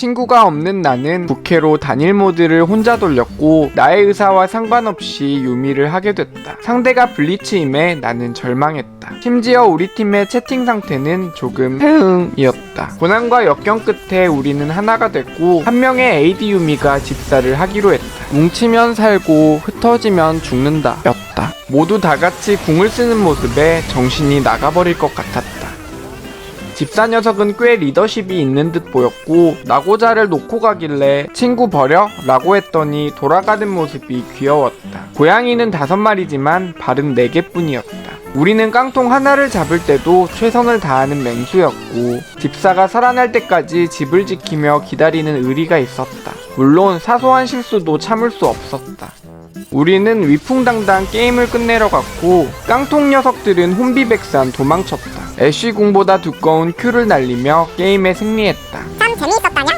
친구가 없는 나는 부캐로 단일 모드를 혼자 돌렸고 나의 의사와 상관없이 유미를 하게 됐다. 상대가 블리츠임에 나는 절망했다. 심지어 우리 팀의 채팅 상태는 조금 해응이었다. 고난과 역경 끝에 우리는 하나가 됐고 한 명의 AD 유미가 집사를 하기로 했다. 뭉치면 살고 흩어지면 죽는다 였다. 모두 다 같이 궁을 쓰는 모습에 정신이 나가버릴 것 같았다. 집사 녀석은 꽤 리더십이 있는 듯 보였고 나고자를 놓고 가길래 친구 버려? 라고 했더니 돌아가는 모습이 귀여웠다. 고양이는 다섯 마리지만 발은 네 개뿐이었다. 우리는 깡통 하나를 잡을 때도 최선을 다하는 맹수였고 집사가 살아날 때까지 집을 지키며 기다리는 의리가 있었다. 물론 사소한 실수도 참을 수 없었다. 우리는 위풍당당 게임을 끝내러 갔고 깡통 녀석들은 혼비백산 도망쳤다. 애쉬 공보다 두꺼운 큐를 날리며 게임에 승리했다. 참 재미있었다냐?